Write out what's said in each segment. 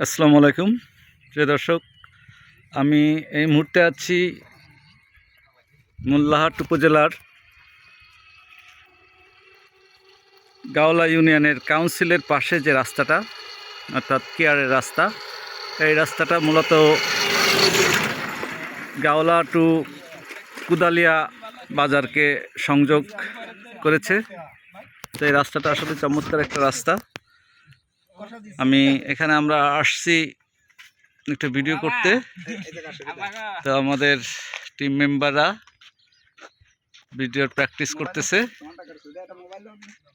আসসালামু আলাইকুম, প্রিয় দর্শক। আমি এই মুহূর্তে আছি মোল্লাহাট উপজেলার গাওলা ইউনিয়নের কাউন্সিলের পাশে যে রাস্তাটা, অর্থাৎ কেয়ারের রাস্তা, এই রাস্তাটা মূলত গাওলা টু কুদালিয়া বাজারকে সংযোগ করেছে। তো এই রাস্তাটা আসলে চমৎকার একটা রাস্তা। আমি এখানে আমরা আসছি একটা ভিডিও করতে। তো আমাদের টিম মেম্বাররা ভিডিওর প্র্যাকটিস করতেছে।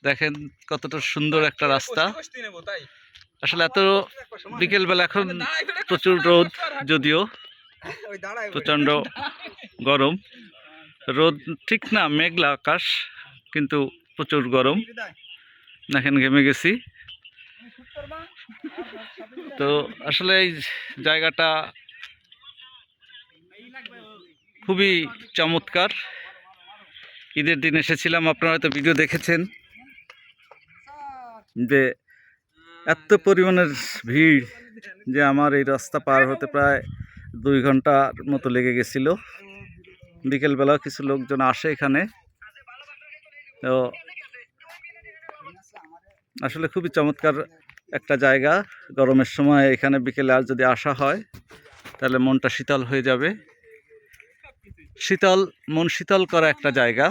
দেখেন কতটা সুন্দর একটা রাস্তা। আসলে এত বিকেলবেলা এখন প্রচুর রোদ যদিও। প্রচণ্ড গরম। রোদ ঠিক না মেঘলা আকাশ কিন্তু প্রচুর গরম। দেখেন ঘেমে গেছি। তো আসলে এই জায়গাটা খুবই চমৎকার। ঈদের দিন এসেছিলাম আপনারা হয়তো ভিডিও দেখেছেন। যে এত পরিমাণের ভিড় যে আমার এই রাস্তা পার হতে প্রায় দুই ঘণ্টার মতো লেগে গেছিল। বিকেলবেলা কিছু লোকজন আসে এখানে। তো আসলে খুবই চমৎকার একটা জায়গা, গরমের সময় এখানে বিকেলে আর যদি আসা হয়, তাহলে মনটা শীতল হয়ে যাবে। শীতল, মন শীতল করা একটা জায়গা,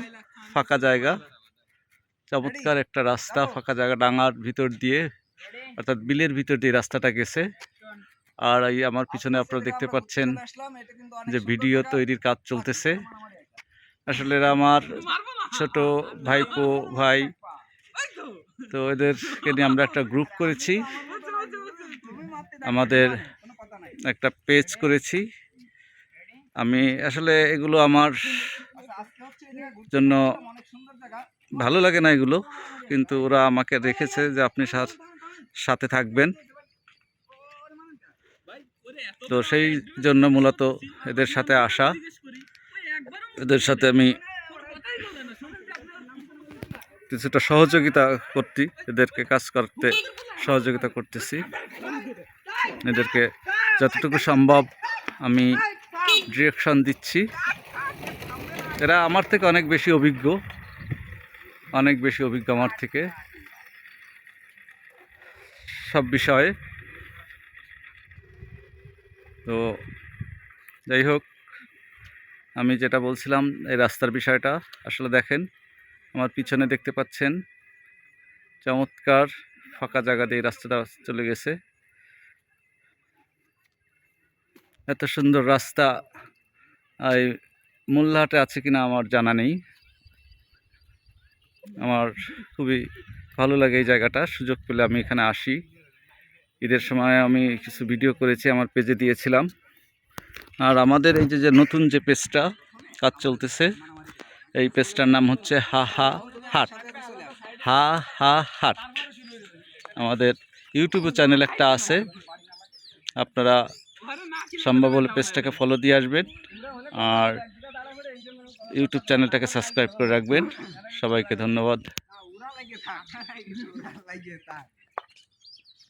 ফাঁকা জায়গা। চমৎকার একটা রাস্তা, ফাঁকা জায়গা, ডাঙার ভিতর দিয়ে, অর্থাৎ বিলের ভিতর দিয়ে রাস্তাটা গেছে। আর এই আমার পিছনে আপনারা দেখতে পাচ্ছেন যে ভিডিও তৈরির কাজ চলতেছে। আসলে আমার ছোট ভাইপো, ভাই তো এদেরকে নিয়ে আমরা একটা গ্রুপ করেছি। আমাদের একটা পেজ করেছি। আমি আসলে এগুলো আমার জন্য ভালো লাগে না এগুলো, কিন্তু ওরা আমাকে রেখেছে যে আপনি সাথে থাকবেন। তো সেই জন্য মূলত এদের সাথে আসা। এদের সাথে আমি কিছুটা সহযোগিতা করতে, এদেরকে কাজ করতে সহযোগিতা করতেছি। এদেরকে যতটুকু সম্ভব আমি ডিরেকশন দিচ্ছি। এরা আমার থেকে অনেক বেশি অভিজ্ঞ, অনেক বেশি অভিজ্ঞ আমার থেকে। সব বিষয়ে। তো যাই হোক, আমি যেটা বলছিলাম, এই রাস্তার বিষয়টা, আসলে দেখেন আমার পিছনে দেখতে পাচ্ছেন, চমৎকার ফাঁকা জায়গা দিয়ে রাস্তাটা চলে গেছে। এত সুন্দর রাস্তা এই মোল্লাহাটে আছে কিনা আমার জানা নেই। আমার খুবই ভালো লাগে এই জায়গাটা, সুযোগ পেলে আমি এখানে আসি। ঈদের সময় আমি কিছু ভিডিও করেছি, আমার পেজে দিয়েছিলাম। আর আমাদের এই যে নতুন যে পেজটা, কাজ চলতেছে এই পেজটার নাম হচ্ছে হা হা হাট। হা হা হাট। আমাদের ইউটিউব চ্যানেল একটা আছে। আপনারা সম্ভব হলে পেজটাকে ফলো দিয়ে আসবেন আর ইউটিউব চ্যানেলটাকে সাবস্ক্রাইব করে রাখবেন। সবাইকে ধন্যবাদ।